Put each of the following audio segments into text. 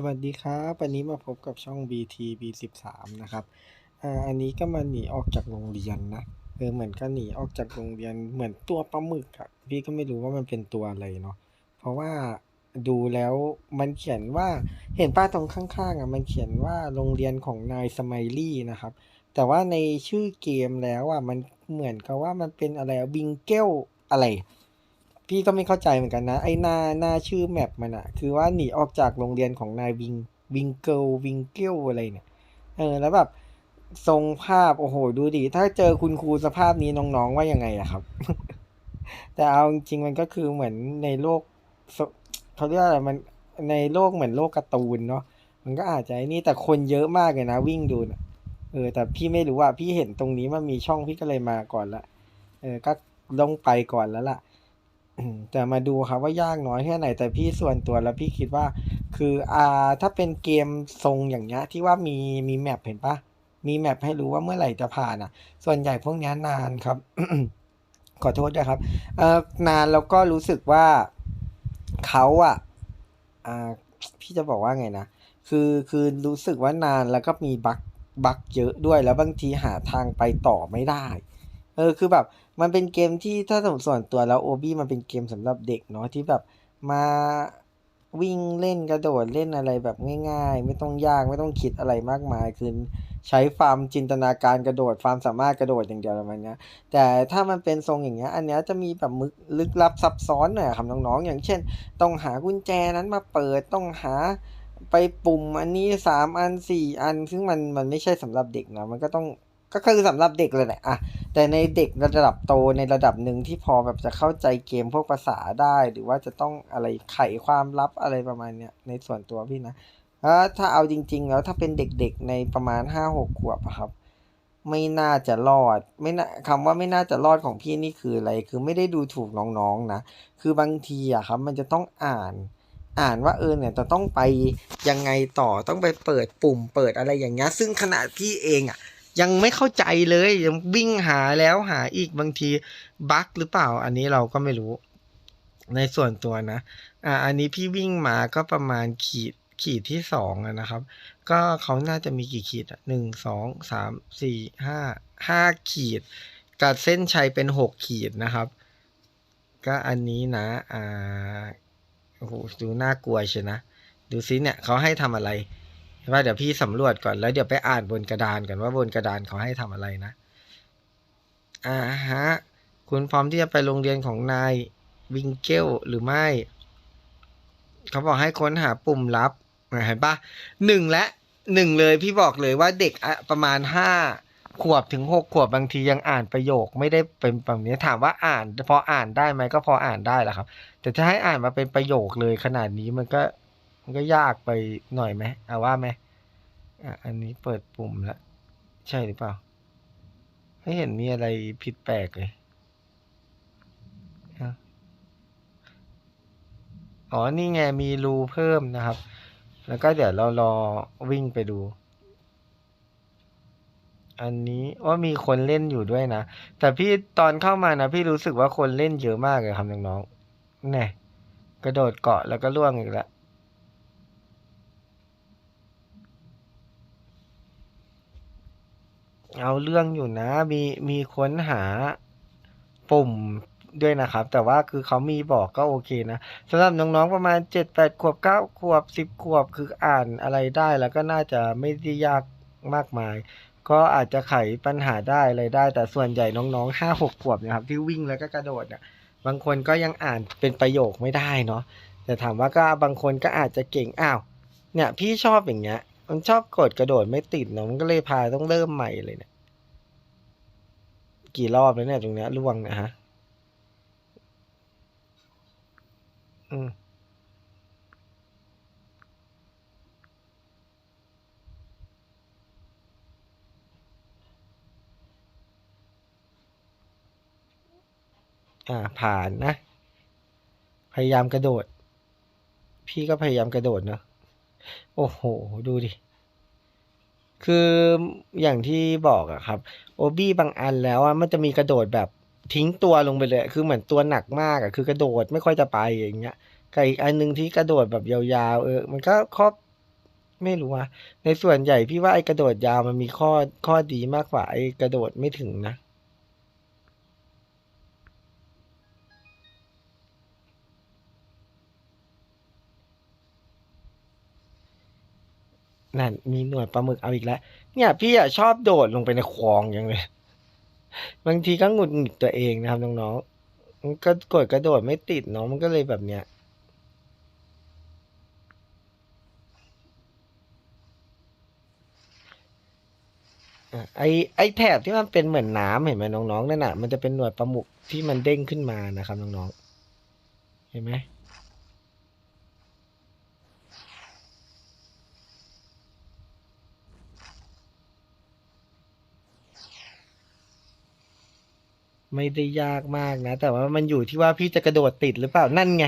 สวัสดีครับวันนี้มาพบกับช่อง BT B13 นะครับอ่าอันนี้ก็มาหนีออกจากโรงเรียนนะเออเหมือนก็หนีออกจากโรงเรียนเหมือนตัวปลาหมึกอะพี่ก็ไม่รู้ว่ามันเป็นตัวอะไรเนาะเพราะว่าดูแล้วมันเขียนว่าเห็นป้าตรงข้างๆอะมันเขียนว่าโรงเรียนของนายสไมลี่นะครับ แต่ว่าในชื่อเกมแล้วอะมันเหมือนกับว่ามันเป็นอะไรบิงเกลอะไร พี่ก็ไม่เข้าใจเหมือนกันนะ ไอ้หน้าหน้าชื่อแมปมันอะคือว่าหนีออกจากโรงเรียนของนายวิงวิงเกิลวิงเกิลอะไรเนี่ย เออ แล้วแบบทรงภาพโอ้โห ดูดิ ถ้าเจอคุณครูสภาพนี้น้องๆว่ายังไงอะครับ แต่เอาจริงมันก็คือเหมือนในโลกเขาเรียกอะไรมันในโลกเหมือนโลกการ์ตูนเนาะมันก็อาจจะนี่แต่คนเยอะมากเลยนะ วิ่งดูนะเออ แต่พี่ไม่รู้ว่าพี่เห็นตรงนี้มันมีช่องพี่ก็เลยมาก่อนละเออก็ลงไปก่อนแล้วล่ะ แต่มาดูครับว่ายากน้อยแค่ไหนแต่พี่ส่วนตัวแล้วพี่คิดว่า คืออ่าถ้าเป็นเกมทรงอย่างเงี้ยที่ว่ามีมีแมปเห็นปะมีแมปให้รู้ว่าเมื่อไหร่จะผ่านอะ ส่วนใหญ่พวกเนี้ยนานครับ ขอโทษนะครับเอ่อนานแล้วก็รู้สึกว่าเขาอะอ่าพี่จะบอกว่าไงนะคือคือรู้สึกว่านานแล้วก็มีบั๊กบั๊กเยอะด้วยแล้วบางทีหาทางไปต่อไม่ได้ เออคือแบบ มันเป็นเกมที่ถ้าสมมติส่วนตัวแล้วโอบี้มันเป็นเกมสำหรับเด็กเนาะที่แบบมาวิ่งเล่นกระโดดเล่นอะไรแบบง่าย ๆ ไม่ต้องยากไม่ต้องคิดอะไรมากมายคือใช้ความจินตนาการกระโดดความสามารถกระโดดอย่างเดียวประมาณเนี้ยแต่ถ้ามันเป็นทรงอย่างเงี้ยอันเนี้ยจะมีแบบมึกลึกลับซับซ้อนหน่อยครับน้องๆอย่างเช่น ต้องหากุญแจนั้นมาเปิดต้องหาไปปุ่มอันนี้สามอันสี่อัน ซึ่งมันมันไม่ใช่สำหรับเด็กนะมันก็ต้อง ก็คือสำหรับเด็กเลยแหละอะแต่ในเด็กระดับโตในระดับหนึ่งที่พอแบบจะเข้าใจเกมพวกภาษาได้ หรือว่าจะต้องอะไรไขความลับอะไรประมาณเนี้ยในส่วนตัวพี่นะแล้วถ้าเอาจริง ๆ แล้วถ้าเป็นเด็กๆในประมาณห้าหกขวบครับ ไม่น่าจะรอด ไม่น่าคำว่าไม่น่าจะรอดของพี่นี่คืออะไร คือไม่ได้ดูถูกน้องๆนะคือบางทีอะครับ มันจะต้องอ่านอ่านว่าเออเนี่ยจะต้องไปยังไงต่อต้องไปเปิดปุ่มเปิดอะไรอย่างเงี้ยซึ่งขนาดพี่เองอะ ยังไม่เข้าใจเลยยังวิ่งหาแล้วหาอีกบางทีบั๊กหรือเปล่า อันนี้เราก็ไม่รู้ ในส่วนตัวนะ อ่า อันนี้พี่วิ่งมาก็ประมาณขีดขีดที่สองนะครับ ก็เขาน่าจะมีกี่ขีดหนึ่งสองสามสี่ห้าห้าขีด กับเส้นชัยเป็นหกขีดนะครับ ก็อันนี้นะ อ่าโอ้โหดูน่ากลัวเชียนะ ดูซิเนี่ยเขาให้ทำอะไร ว่าเดี๋ยวพี่สำรวจก่อนแล้วเดี๋ยวไปอ่านบนกระดานก่อนว่าบนกระดานเขาให้ทำอะไรนะอ่าฮะคุณพร้อมที่จะไปโรงเรียนของนายวิงเกลหรือไม่ เขาบอกให้ค้นหาปุ่มลับเห็นปะหนึ่งและหนึ่งเลยพี่บอกเลยว่าเด็กประมาณห้าขวบถึงหกขวบบางทียังอ่านประโยคไม่ได้เป็นแบบนี้ถามว่าอ่านพออ่านได้ไหมก็พออ่านได้แหละครับ แต่ถ้าให้อ่านมาเป็นประโยคเลยขนาดนี้มันก็ มันก็ยากไปหน่อยไหมเอาว่าไหมอะอันนี้เปิดปุ่มแล้วใช่หรือเปล่า ไม่เห็นมีอะไรผิดแปลกเลยอ๋อ นี่ไงมีรูเพิ่มนะครับ แล้วก็เดี๋ยวเรารอวิ่งไปดู อันนี้ว่ามีคนเล่นอยู่ด้วยนะ แต่พี่ตอนเข้ามานะพี่รู้สึกว่าคนเล่นเยอะมากเลยครับน้องๆเนี่ยกระโดดเกาะแล้วก็ล่วงอีกแล้ว เอาเรื่องอยู่นะ มีมีค้นหาปุ่มด้วยนะครับ แต่ว่าคือเขามีบอกก็โอเคนะสำหรับน้องๆประมาณเจ็ดแปดขวบเก้าขวบสิบขวบคืออ่านอะไรได้แล้วก็น่าจะไม่ได้ยากมากมาย ก็อาจจะไขปัญหาได้อะไรได้ แต่ส่วนใหญ่น้องๆห้าหกขวบนะครับ ที่วิ่งแล้วก็กระโดดเนี่ยบางคนก็ยังอ่านเป็นประโยคไม่ได้เนาะแต่ถามว่าก็บางคนก็อาจจะเก่งอ้าวเนี่ยพี่ชอบอย่างเงี้ยมันชอบกดกระโดดไม่ติดเนาะมันก็เลยพาต้องเริ่มใหม่เลยเนี่ย กี่รอบแล้วเนี่ยตรงเนี้ยล่วงนะฮะอืมอ่าผ่านนะ พยายามกระโดด พี่ก็พยายามกระโดดเนอะโอ้โห ดูดิ คืออย่างที่บอกอะครับ โอบี้บางอันแล้วอะมันจะมีกระโดดแบบทิ้งตัวลงไปเลย คือเหมือนตัวหนักมากอะคือกระโดดไม่ค่อยจะไปอย่างเงี้ยกับอีกอันหนึงที่กระโดดแบบยาวๆเออ มันก็ครอบไม่รู้อะในส่วนใหญ่พี่ว่าไอ้กระโดดยาวมันมีข้อข้อดีมากกว่าไอ้กระโดดไม่ถึงนะ นั่นมีหนวดปลาหมึกเอาอีกแล้ว เนี่ยพี่อะชอบโดดลงไปในคลองอย่างเลยบางทีก็หงุดหงิดตัวเองนะครับน้องๆมันก็กดกระโดดไม่ติดเนาะมันก็เลยแบบเนี้ยอะไอไอแถบที่มันเป็นเหมือนน้ำเห็นไหมน้องๆนั่นน่ะมันจะเป็นหนวดปลาหมึกที่มันเด้งขึ้นมานะครับน้องๆเห็นไหม ไม่ได้ยากมากนะ แต่ว่ามันอยู่ที่ว่าพี่จะกระโดดติดหรือเปล่านั่นไง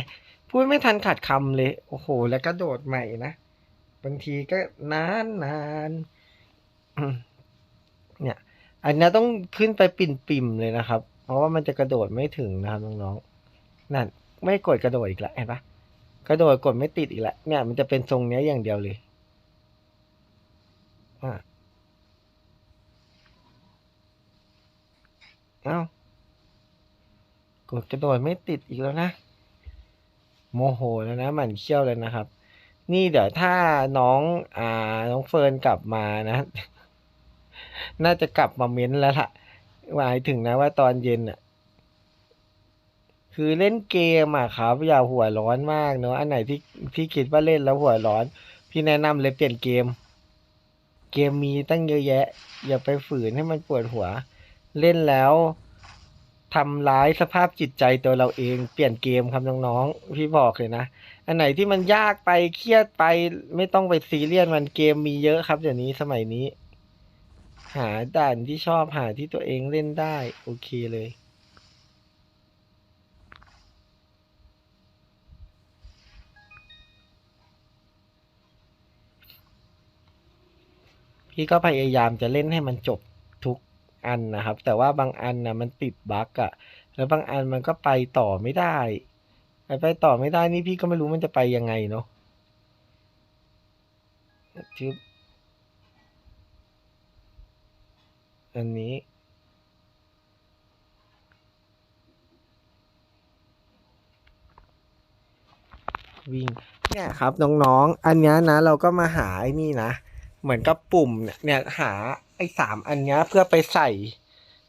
พูดไม่ทันขาดคำเลย โอ้โห แล้วกระโดดใหม่นะบางทีก็นานนานเนี่ย อันนี้ต้องขึ้นไปปิ่นปิ่มเลยนะครับ เพราะว่ามันจะกระโดดไม่ถึงนะครับน้องๆนั่น ไม่กดกระโดดอีกแล้วเห็นปะกระโดดกดไม่ติดอีกแล้วเนี่ย มันจะเป็นทรงเนี้ยอย่างเดียวเลยอะเอ้า กดกระโดดไม่ติดอีกแล้วนะ โมโหแล้วนะหมันเขี้ยวเลยนะครับ นี่เดี๋ยวถ้าน้องอ่าน้องเฟิร์นกลับมานะ น่าจะกลับมาเม้นแล้วล่ะหมายถึงนะว่าตอนเย็นอะ คือเล่นเกมอะครับ อย่าหัวร้อนมากเนอะอันไหนที่ที่คิดว่าเล่นแล้วหัวร้อน พี่แนะนำเลยเปลี่ยนเกม เกมมีตั้งเยอะแยะ อย่าไปฝืนให้มันปวดหัว เล่นแล้ว ทำร้ายสภาพจิตใจตัวเราเอง เปลี่ยนเกมครับน้องๆพี่บอกเลยนะ อันไหนที่มันยากไปเครียดไปไม่ต้องไปซีเรียสมันเกมมีเยอะครับเดี๋ยวนี้สมัยนี้ หาด่านที่ชอบหาที่ตัวเองเล่นได้ โอเคเลยพี่ก็พยายามจะเล่นให้มันจบ อันนะครับ แต่ว่าบางอันนะมันติดบั๊กอะแล้วบางอันมันก็ไปต่อไม่ได้ ไปไปต่อไม่ได้นี่พี่ก็ไม่รู้มันจะไปยังไงเนาะชึบอันนี้ วิ่งเนี่ยครับน้องๆ อันนี้นะเราก็มาหาไอ้นี่นะ เหมือนกับปุ่มเนี่ยหา ไอ้สามอันเนี้ยเพื่อไปใส่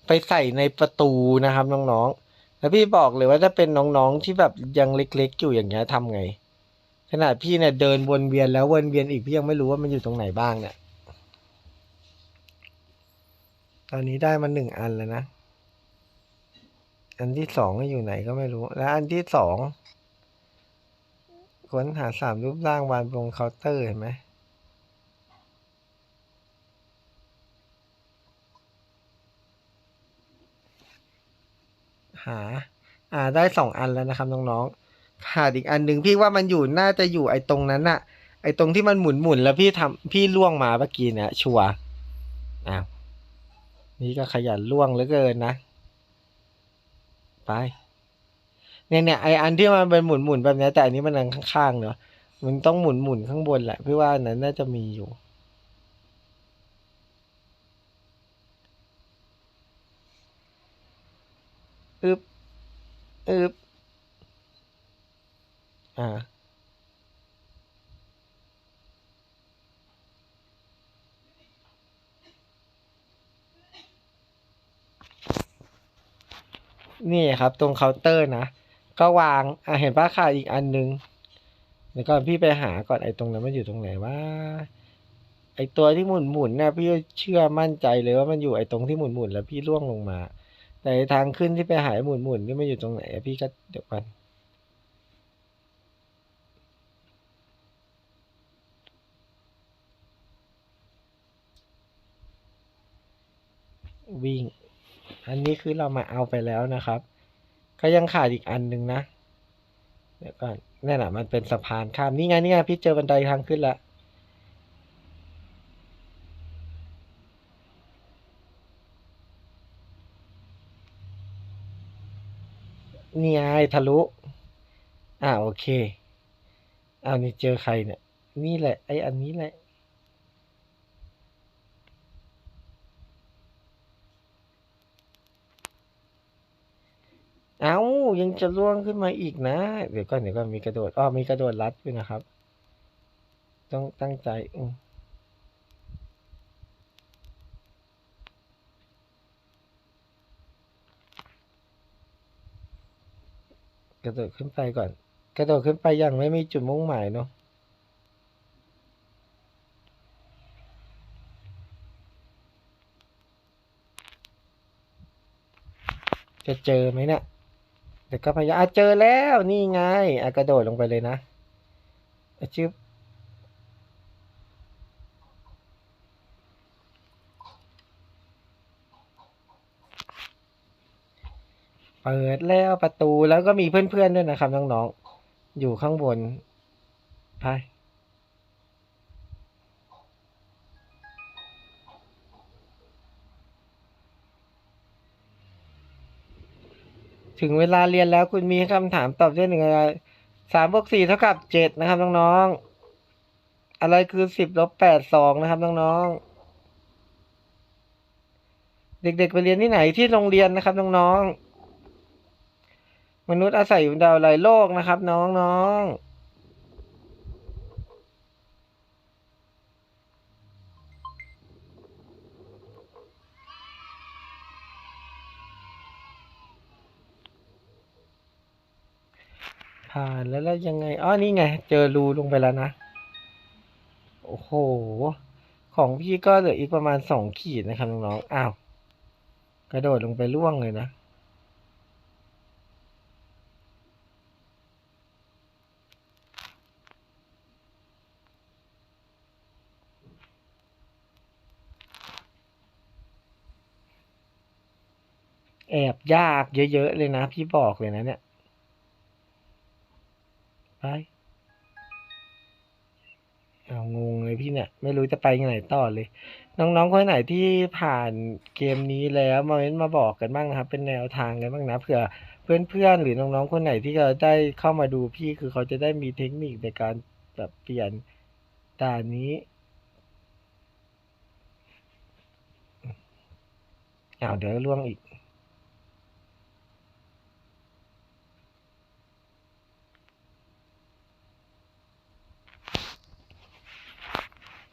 ไปใส่ในประตูนะครับน้องๆแล้วพี่บอกเลยว่าถ้าเป็นน้องๆที่แบบยังเล็กๆอยู่อย่างเงี้ยทำไง ขนาดพี่เนี่ยเดินวนเวียนแล้ววนเวียนอีกพี่ยังไม่รู้ว่ามันอยู่ตรงไหนบ้างเนี่ย ตอนนี้ได้มาหนึ่งอันแล้วนะ อันที่สองอยู่ไหนก็ไม่รู้ แล้วอันที่สองค้นหาสามรูปร่างวางบนเคาน์เตอร์เห็นไหม หา อ่าได้สองอันแล้วนะครับน้องๆขาดอีกอันหนึ่งพี่ว่ามันอยู่น่าจะอยู่ไอ้ตรงนั้นอะไอ้ตรงที่มันหมุนหมุนแล้วพี่ทำพี่ล่วงมาเมื่อกี้เนี่ยชัวร์อ้าวนี่ก็ขยันล่วงเหลือเกินนะไปเนี่ยเนี่ยไออันที่มันเป็นหมุนหมุนแบบนี้แต่อันนี้มันอันข้างๆเนาะมันต้องหมุนหมุนข้างบนแหละพี่ว่านนั้นน่าจะมีอยู่ อึบอึบอ่า นี่ครับตรงเคาน์เตอร์นะ ก็วาง อะเห็นป้าขาดอีกอันนึงเดี๋ยวก่อนพี่ไปหาก่อนไอ้ตรงนั้นมันอยู่ตรงไหนว่า ไอ้ตัวที่หมุนหมุนเนี่ยพี่เชื่อมั่นใจเลยว่ามันอยู่ไอ้ตรงที่หมุนหมุนแล้วพี่ล่วงลงมา แต่ทางขึ้นที่ไปหาไอ้หมุนหมุนนี่มันอยู่ตรงไหนพี่ก็เดี๋ยวก่อนวิ่ง อันนี้คือเรามาเอาไปแล้วนะครับ ก็ยังขาดอีกอันหนึ่งนะ เดี๋ยวก่อนนี่นแหละมันเป็นสะพานข้าม นี่ไงนี่ไงพี่เจอบันไดทางขึ้นละ นี่ไงทะลุ อ่าโอเคเอานี่เจอใครเนี่ย นี่แหละ ไออันนี้แหละ เอายังจะล่วงขึ้นมาอีกนะ เดี๋ยวก่อนเดี๋ยวก่อนมีกระโดดอ๋อมีกระโดดรัดด้วยนะครับ ต้องตั้งใจอื กระโดดขึ้นไปก่อน กระโดดขึ้นไปอย่างไม่มีจุดมุ่งหมายเนาะจะเจอไหมเนี่ยแต่ก็พยายามเจอแล้วนี่ไงอกระโดดลงไปเลยนะจึ๊บ เปิดแล้วประตูแล้วก็มีเพื่อนๆด้วยนะครับน้องๆ อยู่ข้างบน ไป ถึงเวลาเรียนแล้วคุณมีคำถามตอบได้หนึ่งอะไรสามบวกสี่เท่ากับเจ็ดนะครับน้องๆ อะไรคือสิบลบแปดสองนะครับน้องๆเด็กๆ ไปเรียนที่ไหนที่โรงเรียนนะครับน้องๆ มนุษย์อาศัยอยู่บนดาวหลายโลกนะครับ น้องๆผ่านแล้วแล้วยังไงอ๋อนี่ไง เจอรูลงไปแล้วนะ โอ้โห ของพี่ก็เหลืออีกประมาณสองขีดนะครับน้องๆอ้าว กระโดดลงไปล่วงเลยนะ แอบยากเยอะ ๆ เลยนะ พี่บอกเลยนะเนี่ย ไปเอางงเลยพี่เนี่ย ไม่รู้จะไปยังไงต่อเลย น้องๆคนไหนที่ผ่านเกมนี้แล้วมาเม้นมาบอกกันบ้างนะครับ เป็นแนวทางกันบ้างนะเผื่อเพื่อนๆหรือน้องๆคนไหนที่จะได้เข้ามาดูพี่คือเขาจะได้มีเทคนิคในการแบบเปลี่ยนด่านนี้อ้าวเดี๋ยวล่วงอีก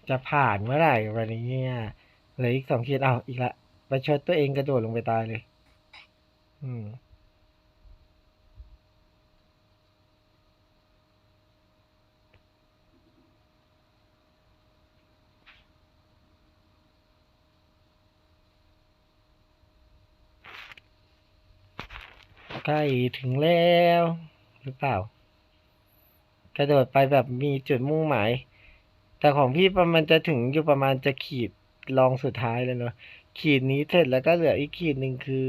จะผ่านเมื่อไหร่วันนี้เนี่ยเหลืออีกสองขีดเอาอีกละไปชดตัวเองกระโดดลงไปตายเลย อืมใกล้ถึงแล้ว หรือเปล่า กระโดดไปแบบมีจุดมุ่งหมาย แต่ของพี่ประมาณจะถึงอยู่ประมาณจะขีดลองสุดท้ายเลยเนาะขีดนี้เสร็จแล้วก็เหลืออีกขีดหนึ่งคือ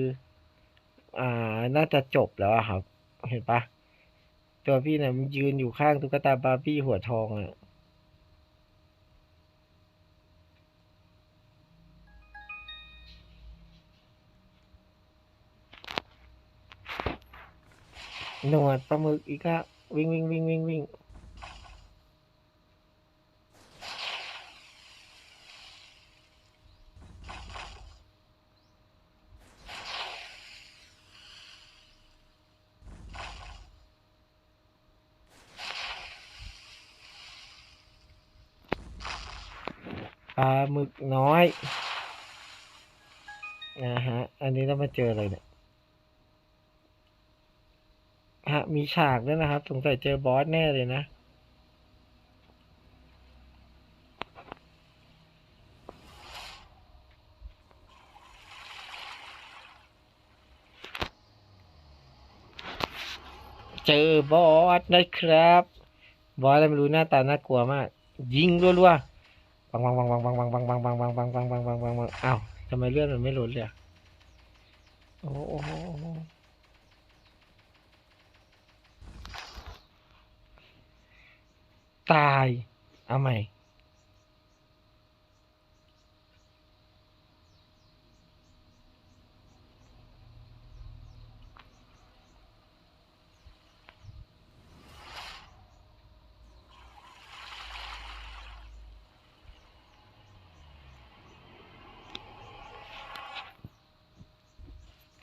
อ่า น่าจะจบแล้วอครับ เห็นปะตัวพี่เนี่ยมันยืนอยู่ข้างตุ๊กตาบาร์บี้หัวทองอะหนวดปลาหมึกอีกอะวิ่งวิ่งวิ่งวิ่งวิ่ง ลาหมึกน้อยนะฮะ อันนี้เรามาเจออะไรเนี่ยฮะ มีฉากด้วยนะครับ สงสัยเจอบอสแน่เลยนะ เจอบอสนะครับ บอสอะไรไม่รู้หน้าตาน่ากลัวมาก ยิงรัวๆ วังวังวังวังวังวังวังวังวังวังวังวังวังวังวังวังอ้าวทำไมเลือนมันไม่ลดเลยโอ้โหตาย เอาใหม่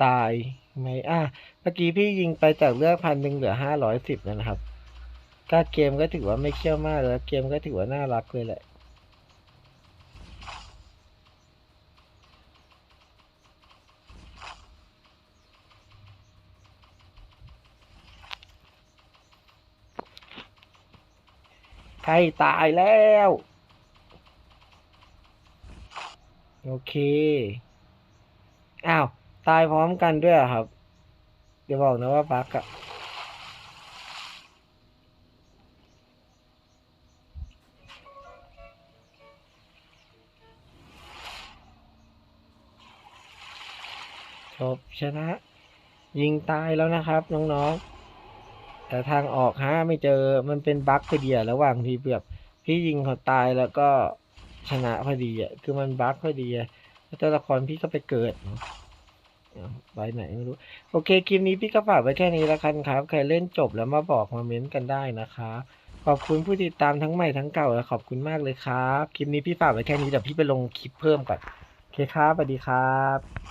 ตายไหมอะเมื่อกี้พี่ยิงไปจากเลือกพันหนึ่งเหลือห้าร้อยสิบนะครับก็เกมก็ถือว่าไม่เขี้ยวมากแล้วเกมก็ถือว่าน่ารักเลยแหละใครตายแล้ว โอเค อ้าว ตายพร้อมกันด้วยครับ เดี๋ยวบอกนะว่าบักอะจบชนะ ยิงตายแล้วนะครับ น้องๆ แต่ทางออกฮะไม่เจอมันเป็นบั๊กพอดีอะระหว่างที่แบบพี่ยิงเขาตายแล้วก็ชนะพอดีอะคือมันบั๊กพอดีอะแล้วตัวละครพี่ก็ไปเกิดเนอะ ไปไหนไม่รู้ โอเค คลิปนี้พี่ก็ฝากไว้แค่นี้ละกันครับ ใครเล่นจบแล้วมาบอกมาเม้นต์กันได้นะครับขอบคุณผู้ติดตามทั้งใหม่ทั้งเก่าและขอบคุณมากเลยครับ คลิปนี้พี่ฝากไว้แค่นี้เดี๋ยวพี่ไปลงคลิปเพิ่มก่อน โอเคครับสวัสดีครับ